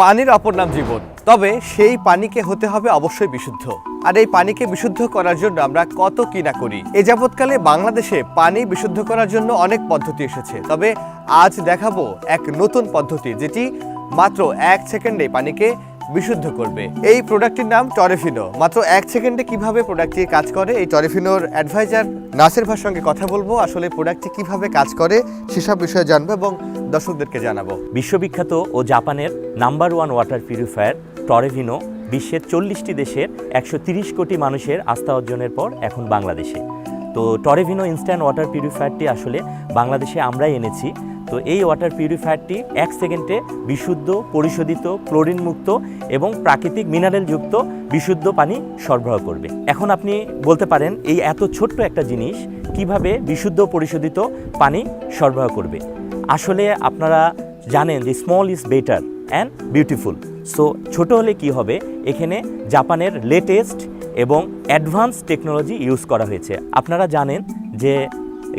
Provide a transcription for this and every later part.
পানির অপর নাম জীবন। তবে সেই পানিকে হতে হবে অবশ্যই বিশুদ্ধ। আর এই পানিকে বিশুদ্ধ করার জন্য আমরা কত কি না করি। এ যাবৎকালে বাংলাদেশে পানি বিশুদ্ধ করার জন্য অনেক পদ্ধতি এসেছে। তবে আজ দেখাবো এক নতুন পদ্ধতি, যেটি মাত্র এক সেকেন্ডে পানিকে বিশুদ্ধ করবে। এই প্রোডাক্টটির নাম টরেফিনো। মাত্র এক সেকেন্ডে কীভাবে প্রোডাক্টটি কাজ করে, এই টরেফিনোর অ্যাডভাইজার নাসির ভাইয়ের সঙ্গে কথা বলব। আসলে প্রোডাক্টটি কীভাবে কাজ করে, সেসব বিষয়ে জানব এবং দর্শকদেরকে জানাব। বিশ্ববিখ্যাত ও জাপানের number one water purifier Torevino বিশ্বের চল্লিশটি দেশের একশো কোটি মানুষের আস্থা অর্জনের পর এখন বাংলাদেশে। তো টরেভিনো ইনস্ট্যান্ট ওয়াটার পিউরিফায়ারটি আসলে বাংলাদেশে আমরাই এনেছি। তো এই ওয়াটার পিউরিফায়ারটি এক সেকেন্ডে বিশুদ্ধ, পরিশোধিত, ক্লোরিন মুক্ত এবং প্রাকৃতিক মিনারেলযুক্ত বিশুদ্ধ পানি সরবরাহ করবে। এখন আপনি বলতে পারেন, এই এত ছোট্ট একটা জিনিস কীভাবে বিশুদ্ধ, পরিশোধিত পানি সরবরাহ করবে? আসলে আপনারা জানেন যে small is better and beautiful so ছোট হলে কি হবে? এখানে জাপানের লেটেস্ট এবং অ্যাডভান্স টেকনোলজি ইউজ করা হয়েছে। আপনারা জানেন যে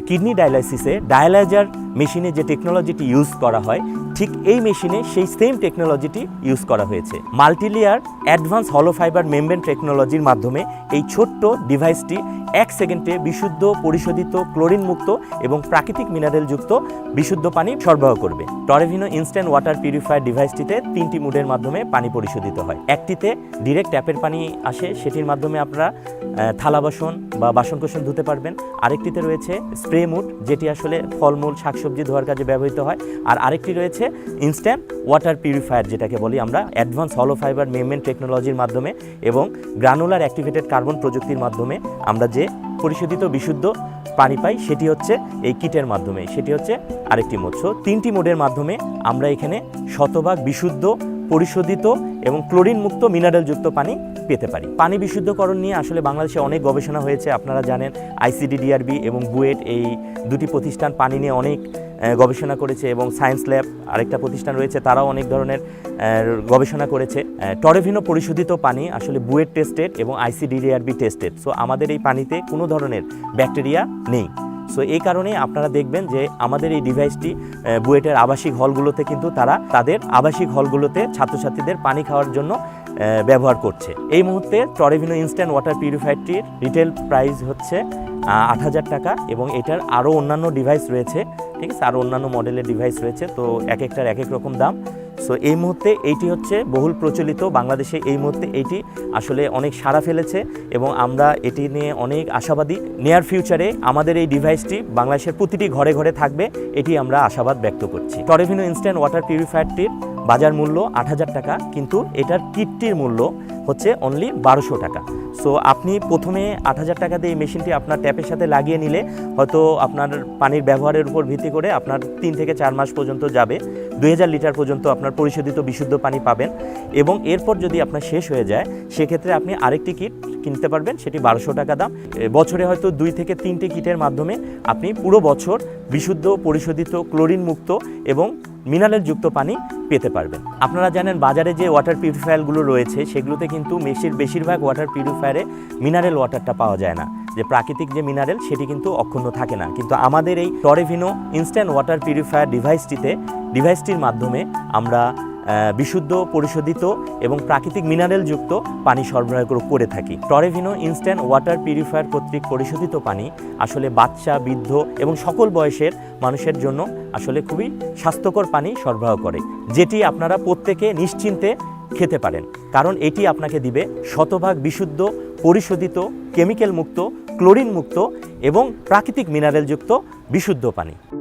কিডনি ডায়ালাইসিসে ডায়ালাইজার মেশিনে যে টেকনোলজিটি ইউজ করা হয়, ঠিক এই মেশিনে সেই সেম টেকনোলজিটি ইউজ করা হয়েছে। মাল্টিলেয়ার অ্যাডভান্স হলো ফাইবার মেমব্রেন টেকনোলজির মাধ্যমে এই ছোট্ট ডিভাইসটি এক সেকেন্ডে বিশুদ্ধ, পরিশোধিত ক্লোরিন মুক্ত এবং প্রাকৃতিক মিনারেলযুক্ত বিশুদ্ধ পানি সরবরাহ করবে। টরেভিনো ইনস্ট্যান্ট ওয়াটার পিউরিফায়ার ডিভাইসটিতে তিনটি মুডের মাধ্যমে পানি পরিশোধিত হয়। একটিতে ডিরেক্ট ট্যাপের পানি আসে, সেটির মাধ্যমে আপনারা থালা বাসন বা বাসনকোসন ধুতে পারবেন। আরেকটিতে রয়েছে স্প্রে মুড যেটি আসলে ফলমূল, শাকসবজি ধোয়ার কাজে ব্যবহৃত হয়। আর আরেকটি রয়েছে ইনস্ট্যান্ট ওয়াটার পিউরিফায়ার যেটাকে বলি আমরা অ্যাডভান্স হলো ফাইবার মেমেন্ট টেকনোলজির মাধ্যমে এবং গ্রানুলার অ্যাক্টিভেটেড কার্বন প্রযুক্তির মাধ্যমে আমরা যে পরিশোধিত বিশুদ্ধ পানি পাই, সেটি হচ্ছে এই কিটের মাধ্যমে। সেটি হচ্ছে আরেকটি মোড। সো তিনটি মোডের মাধ্যমে আমরা এখানে শতভাগ বিশুদ্ধ, পরিশোধিত এবং ক্লোরিন মুক্ত মিনারেলযুক্ত পানি পেতে পারি। পানি বিশুদ্ধকরণ নিয়ে আসলে বাংলাদেশে অনেক গবেষণা হয়েছে, আপনারা জানেন আইসিডি ডিআরবি এবং বুয়েট এই দুটি প্রতিষ্ঠান পানি নিয়ে অনেক গবেষণা করেছে এবং সায়েন্স ল্যাব আরেকটা প্রতিষ্ঠান রয়েছে, তারাও অনেক ধরনের গবেষণা করেছে। টরেভিনো পরিশোধিত পানি আসলে বুয়েট টেস্টেড এবং আইসিডিডিআরবি টেস্টেড সো আমাদের এই পানিতে কোনো ধরনের ব্যাকটেরিয়া নেই। সো এই কারণে আপনারা দেখবেন যে আমাদের এই ডিভাইসটি বুয়েটের আবাসিক হলগুলোতে কিন্তু তারা তাদের আবাসিক হলগুলোতে ছাত্রছাত্রীদের পানি খাওয়ার জন্য ব্যবহার করছে। এই মুহূর্তে টরেভিনো ইনস্ট্যান্ট ওয়াটার পিউরিফায়ারটির রিটেল প্রাইস হচ্ছে আট হাজার টাকা এবং এটার আরও অন্যান্য ডিভাইস রয়েছে, ঠিক আছে? আরও অন্যান্য মডেলের ডিভাইস রয়েছে, তো এক একটার এক এক রকম দাম। সো এই মুহূর্তে এইটি হচ্ছে বহুল প্রচলিত, বাংলাদেশে এই মুহূর্তে এইটি আসলে অনেক সাড়া ফেলেছে এবং আমরা এটি নিয়ে অনেক আশাবাদী। নিয়ার ফিউচারে আমাদের এই ডিভাইসটি বাংলাদেশের প্রতিটি ঘরে ঘরে থাকবে, এটি আমরা আশাবাদ ব্যক্ত করছি। টরেভিনো ইনস্ট্যান্ট ওয়াটার পিউরিফায়ারটির বাজার মূল্য আট হাজার টাকা, কিন্তু এটার কিটটির মূল্য হচ্ছে অনলি বারোশো টাকা। সো আপনি প্রথমে আট হাজার টাকা দিয়ে এই মেশিনটি আপনার ট্যাপের সাথে লাগিয়ে নিলে হয়তো আপনার পানির ব্যবহারের উপর ভিত্তি করে আপনার তিন থেকে চার মাস পর্যন্ত যাবে। দুই হাজার লিটার পর্যন্ত আপনার পরিশোধিত বিশুদ্ধ পানি পাবেন এবং এরপর যদি আপনার শেষ হয়ে যায়, সেক্ষেত্রে আপনি আরেকটি কিট কিনতে পারবেন, সেটি বারোশো টাকা দাম। বছরে হয়তো দুই থেকে তিনটি কিটের মাধ্যমে আপনি পুরো বছর বিশুদ্ধ, পরিশোধিত, ক্লোরিন মুক্ত এবং মিনারেল যুক্ত পানি পেতে পারবেন। আপনারা জানেন বাজারে যে ওয়াটার পিউরিফায়ারগুলো রয়েছে, সেগুলোতে কিন্তু মেশির বেশিরভাগ ওয়াটার পিউরিফায়ারে মিনারেল ওয়াটারটা পাওয়া যায় না। যে প্রাকৃতিক যে মিনারেল সেটি কিন্তু অক্ষুণ্ণ থাকে না। কিন্তু আমাদের এই টরেভিনো ইনস্ট্যান্ট ওয়াটার পিউরিফায়ার ডিভাইসটিতে ডিভাইসটির মাধ্যমে আমরা বিশুদ্ধ, পরিশোধিত এবং প্রাকৃতিক মিনারেলযুক্ত পানি সরবরাহ করে- থাকি। টরেভিনো ইনস্ট্যান্ট ওয়াটার পিউরিফায়ার কর্তৃক পরিশোধিত পানি আসলে বাচ্চা, বৃদ্ধ এবং সকল বয়সের মানুষের জন্য আসলে খুবই স্বাস্থ্যকর পানি সরবরাহ করে, যেটি আপনারা প্রত্যেকে নিশ্চিন্তে খেতে পারেন। কারণ এটি আপনাকে দিবে শতভাগ বিশুদ্ধ, পরিশোধিত, কেমিক্যাল মুক্ত, ক্লোরিন মুক্ত এবং প্রাকৃতিক মিনারেলযুক্ত বিশুদ্ধ পানি।